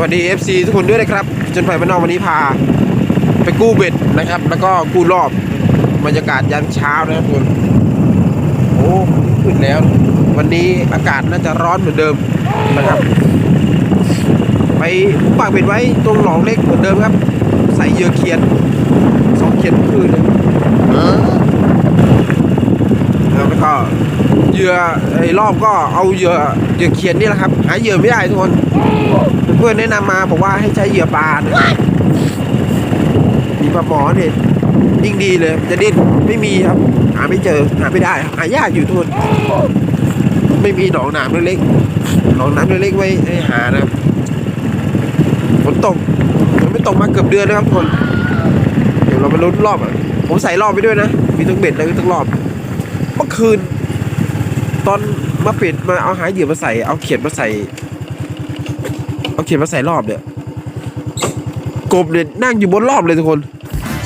วัสดี FC ทุกคนด้วยนะครับ จนไผ่บ้านนอกวันนี้พา ไปกู้เบ็ดนะครับ แล้วก็กู้รอบบรรยากาศยันเช้านะครับทุกคนโอ้ขึ้นแล้ว วันนี้อากาศน่าจะร้อนเหมือนเดิมนะครับ ไปปากเบ็ดไว้ตรงหนองเล็กเหมือนเดิมครับ ใส่เยื่อเขียนสองเขียนคืนเลยแล้วก็ เหยื่อไอ้รอบก็เอาเหยื่อเหยื่อเขียนนี่แหละครับ หาเหยื่อไม่ได้ทุกคนเพื่อนแนะนำมาบอกว่าให้ใช้เหยื่อปลานะมีปลาหมอเนี่ยยิ่งดีเลย จะดิ้นไม่มีครับ หาไม่เจอหาไม่ได้หายากอยู่ทุกคนไม่มีหนองน้ำเล็กๆหนองน้ำเล็กๆไว้ให้หานะฝนตกมันไม่ตกมาเกือบเดือนนะครับทุกคนเดี๋ยวเรามาลุ้นรอบอะผมใส่รอบไปด้วยนะ มีทั้งเบ็ดแล้วก็ทั้งรอบ เมื่อคืน ตอนมาเป็ดมาเอาหายเหยื่อมาใส่ เอาเขียนมาใส่ เอาเขียนมาใส่รอบเนี่ยกบเนี่ยนั่งอยู่บนรอบเลยทุกคน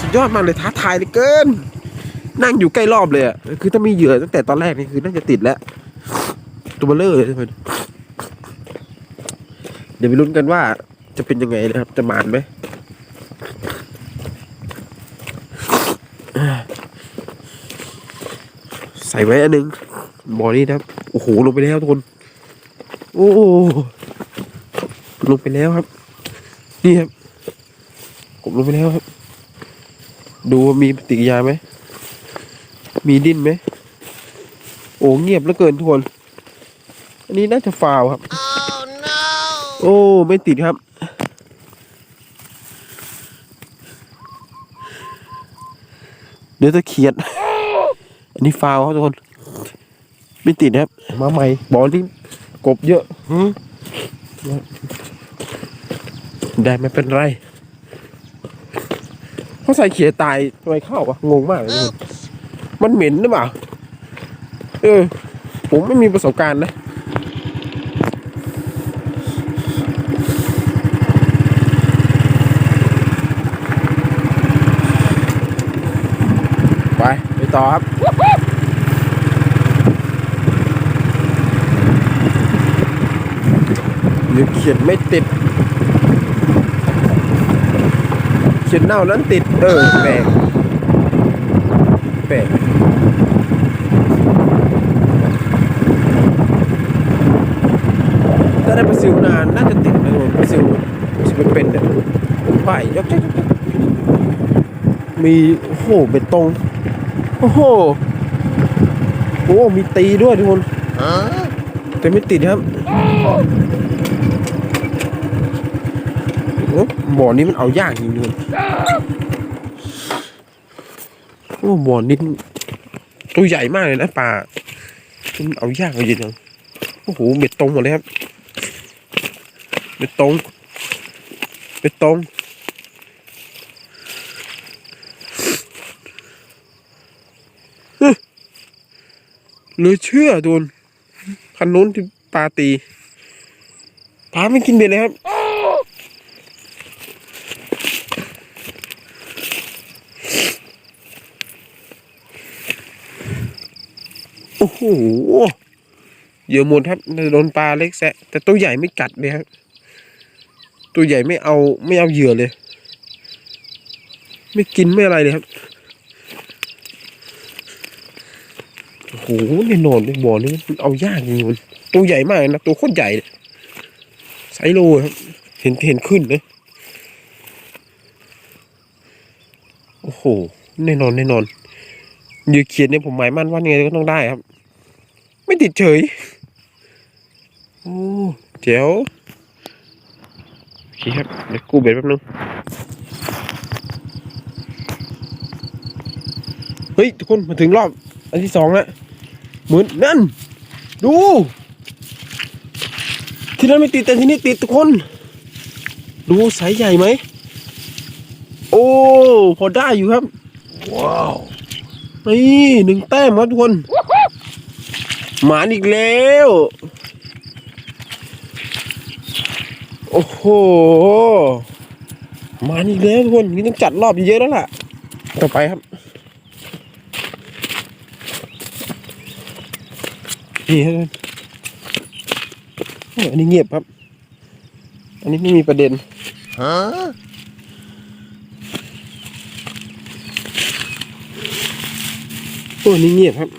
สุดยอดมากเลยท้าทายเลยเกิน นั่งอยู่ใกล้รอบเลยอะคือถ้ามีเหยื่อตั้งแต่ตอนแรกนี่คือน่าจะติดแล้วตัวเบลเลอร์เลยทุกคนเดี๋ยวไปลุ้นกันว่าจะเป็นยังไงนะครับ จะหมานไหมใส่ไว้อันหนึง บอนี่นะครับโอ้โหลงไปแล้วทุกคน โอ้โหลงไปแล้วครับ นี่ครับผมลงไปแล้วครับ ดูว่ามีปฏิกิริยาไหมมีดิ้นไหมโอ้เงียบเหลือเกินทุกคน อันนี้น่าจะฟาวครับโอ้ไม่ติดครับเดี๋ยวจะเขียนอันนี้ฟาวครับทุกคน ไม่ติดนะครับ มาใหม่บอลนี่กบเยอะหืมได้ไม่เป็นไรเขาใส่เขียตายทำไมเข้าวะงงมากเลยทุกคนมันเหม็นหรือเปล่าเออ ผมไม่มีประสบการณ์นะไป ไปต่อครับ หรือเขียนไม่ติด เขียนเน่านั้นติด เออแปลกแปลกถ้าได้ปลาซิวนานน่าจะติดนะผมปลาซิวจะเป็นเป็นเนี่ยไปยกเจ๊กมี โอ้โหเบ็ดตรง โอ้โหโอ้มีตีด้วยทุกคนแต่ไม่ติดครับ โอ้ บ่อนี้มันเอายากจริงๆโอ้บ่อนี้ตัวใหญ่มากเลยนะปลามันเอายากจริงๆโอ้โหเบ็ดตรงหมดเลยครับเบ็ดตรงเบ็ดตรงเฮ้ยเหลือเชื่อโดนคันนู้นที่ปลาตีปลาไม่กินเบ็ดเลยครับ โอ้โหเหยื่อหมดครับโดนปลาเล็กแซะแต่ตัวใหญ่ไม่กัดเลยครับตัวใหญ่ไม่เอาไม่เอาเหยื่อเลย ไม่กินไม่อะไรเลยครับโอ้โหนี่นอนในบ่อนี่เอายากจริงๆมันตัวใหญ่มากนะตัวโคตรใหญ่ไซโลครับเห็นเห็นขึ้นเลยโอ้โหแน่นอนแน่นอนเหยื่อเขียนเนี่ยผมหมายมั่นว่ายังไงก็ต้องได้ครับ ไม่ติดเฉย โอ้เจ๋วโอเคครับเดี๋ยวกู้เบ็ดแป๊บนึง เฮ้ย ทุกคนมาถึงรอบ อันที่สองแล้วเหมือนนั่น ดู ที่นั่นไม่ติดแต่ที่นี่ติดทุกคน ดูสายใหญ่ไหม โอ้ พอได้อยู่ครับ ว้าว นี่หนึ่งแต้มครับทุกคน หมานอีกแล้ว โอ้โหหมานอีกแล้วทุกคนนี่ต้องจัดรอบเยอะแล้วล่ะ ต่อไปครับ นี่ครับโอ้อันนี้เงียบครับ อันนี้ไม่มีประเด็นฮะโอ้นี่เงียบครับ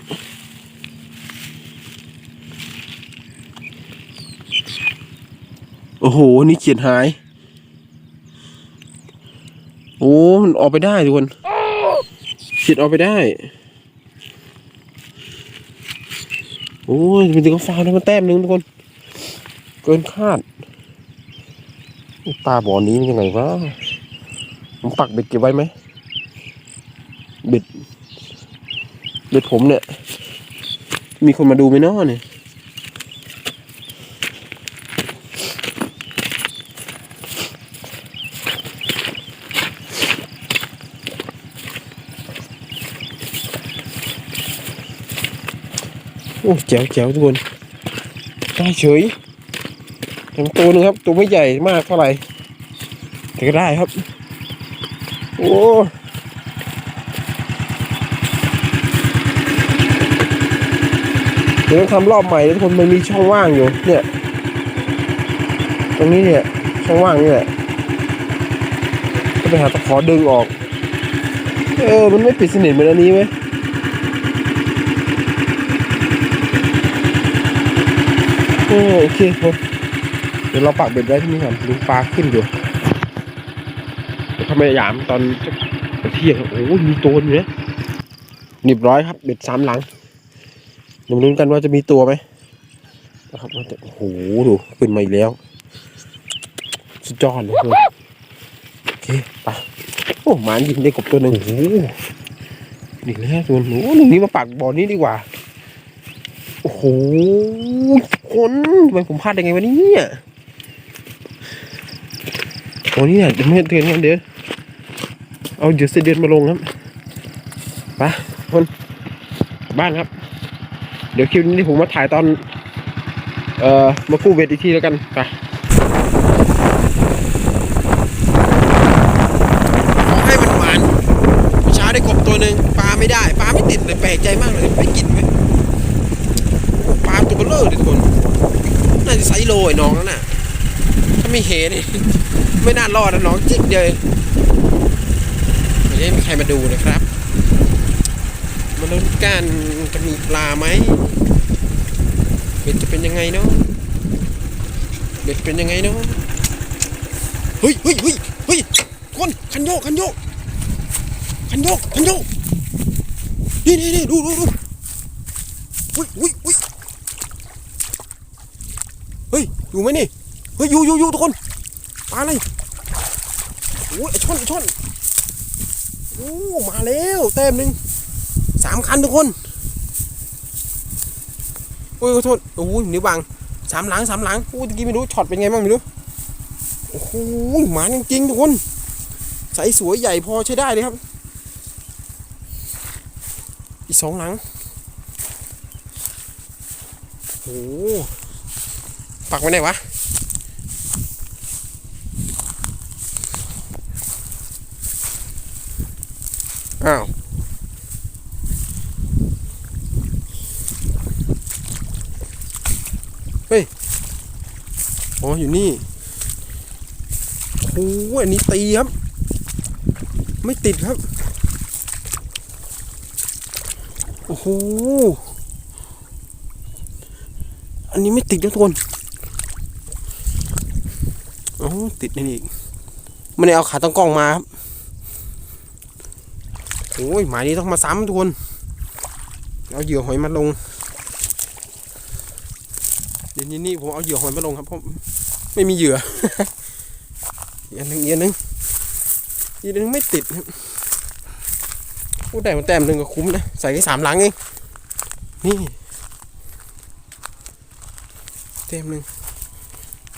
โอ้โห นี่เขียนหาย โอ้มันออกไปได้ทุกคนเขียนออกไปได้ โอ้ยมันถึงก็ฟาวแล้มันแต้มหนึ่งทุกคน เกินคาดปลาบ่อนี้มันยังไงวะผมปักเบ็ดเก็บไว้ไหมเบ็ดเบ็ดผมเนี่ย มีคนมาดูไหมนาะเนี่ย โอ้แจ๋วแจ๋วทุกคนได้เฉยแต่มันตัวนึงครับ ตัวไม่ใหญ่มากเท่าไหร่แต่ก็ได้ครับ โอ้เดี๋ยวต้องทำรอบใหม่ทุกคนมันมีช่องว่างอยู่ เนี่ย ตรงนี้เนี่ยช่องว่างนี่แหละก็ไปหาตะขอดึงออก เออ มันไม่ปิดสนิทเหมือนอันนี้ไหม โอโอเคครับเดี๋ยวเราปักเบ็ดไว้ที่นี่ก่อนดูปลาขึ้นอยู่เดี๋ยวทำไมหยามตอนเที่ยงโอ้ยมีตัวอยู่นะหนีบร้อยครับ เบ็ดสามหลังเดี๋ยวมาลุ้นกันว่าจะมีตัวไหมนะครับว่าจะโอ้โหดูขึ้นมาอีกแล้ว สุดยอดเลยทุกคนโอเคไปโอ้หมานยิงได้กบตัวหนึ่งโอ้โหนี่แล้วตัวหนูหนึ่งนี้มาปักบ่อนี้ดีกว่า โอ้โหคนทำไมผมพลาดได้ไงวะเนี่ยโอ้นี่เนี่ยจะไม่เตือนกันเดี๋ยวเอาเดี๋ยวเสเดือนมาลงครับไปคนบบ้านครับ เดี๋ยวคลิปนี้ผมมาถ่ายตอน เอ่อมากู้เวทอีกทีแล้วกันไปขอให้มันหวานเช้าได้กบตัวหนึ่งปลาไม่ได้ ปลาไม่ติดเลยแปลกใจมากเลยไม่กินไหม ปลาตัวเบลเลอร์เลยทุกคน น่าจะไซส์โลไอ้น้องนั่นน่ะ ถ้าไม่เห็นนี่ไม่น่ารอดนะน้องจิ๊กเลยไม่ได้มีใครมาดูนะครับ มาลุ้นกันจะมีปลาไหมเบ็ดจะเป็นยังไงเนาะเบ็ดเป็นยังไงเนาะเฮ้ยเฮ้ยเฮ้ยเฮ้ยคนคันโยกคันโยกคันโยกคันโยกนี่นี่นี่ดูดูดูอุ้ยอุ้ย อยู่ไหมนี่ เฮ้ยอยู่อยู่อยู่ทุกคนปลาอะไรโอ้ยไอช่อนไอช่อนโอ้มาแล้วแต้มหนึ่งสามคันทุกคนโอ้ยขอโทษโอ้ยนิ้วบังสามหลังสามหลังโอ้ยตะกี้ไม่รู้ช็อตเป็นไงบ้างไม่รู้โอ้โหหมาจริงๆทุกคนใสสวยใหญ่พอใช้ได้เลยครับ อีกสองหลังโอ้ ปักไว้ไหนวะอ้าวเฮ้ยอ๋ออยู่นี่โอ้โหอันนี้ตีครับ ไม่ติดครับ โอ้โห อันนี้ไม่ติดนะทุกคน ติดนี่อีกไม่ได้เอาขาตั้งกล้องมาครับโอ้ยหมายนี้ต้องมาซ้ำทุกคนเอาเหยื่อหอยมาลงเดี๋ยวนี้นี่ผมเอาเหยื่อหอยมาลงครับเพราะไม่มีเหยื่ออีกอันหนึ่งอีกอันหนึ่งอีกอันหนึ่งไม่ติดครับโอ้ได้มาแต้มหนึ่งก็คุ้มนะใส่แค่สามหลังเองนี่แต้มหนึ่ง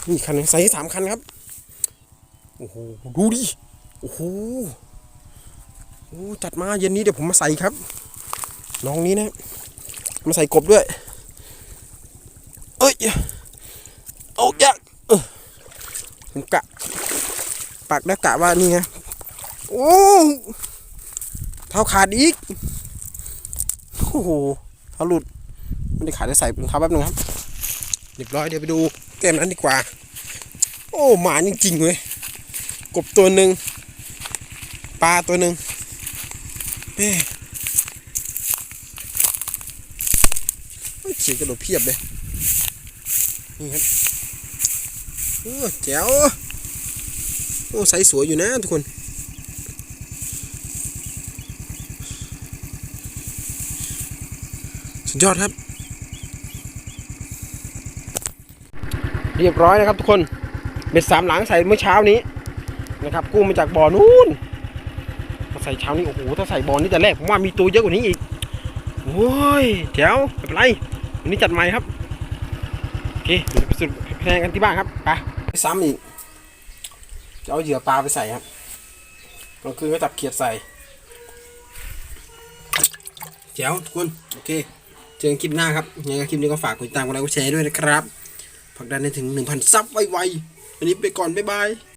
นี่คันหนึ่งใส่แค่สามคันครับ อ้โหดูดิโอ้โหโอ้จัดมาเย็นนี้เดี๋ยวผมมาใส่ครับ น้องนี้นะ มาใส่กบด้วย เอ้ยโอ้ยากเออผมกะปักแล้วกะว่านี่ไงโอ้เท้าขาดอีกโอ้โหเท้าหลุดไม่ได้ขาดได้ใส่รองเท้าแป๊บนึงครับเรียบร้อยเดี๋ยวไปดูเกมนั้นดีกว่า โอ้หมาจริงๆเว้ย กบตัวหนึ่งปลาตัวหนึ่งเอ้เฮ้ยเขียนกระโดดเพียบเลยนี่ครับโอ้แจ๋วโอ้ใสสวยอยู่นะทุกคนสุดยอดครับ เรียบร้อยนะครับทุกคนเบ็ดสามหลังใส่เมื่อเช้านี้ นะครับกู้มาจากบ่อนู้นมาใส่เช้านี้โอ้โหถ้าใส่บ่อนี้แต่แรกผมว่ามีตัวเยอะกว่านี้อีกโอ้ยแจ๋วไม่เป็นไรวันนี้จัดใหม่ครับโอเคเดี๋ยวไปสุดแพงกันที่บ้านครับไปไปซ้ำอีกจะเอาเหยื่อปลาไปใส่ครับกลางคืนก็จับเขียดใส่แจ๋วทุกคนโอเคเจอกันคลิปหน้าครับยังไงคลิปนี้ก็ฝากกดติดตามกดไลค์กดแชร์ด้วยนะครับผลักดันให้ถึง 1,000 ซับไวๆวันนี้ไปก่อน บ๊ายบาย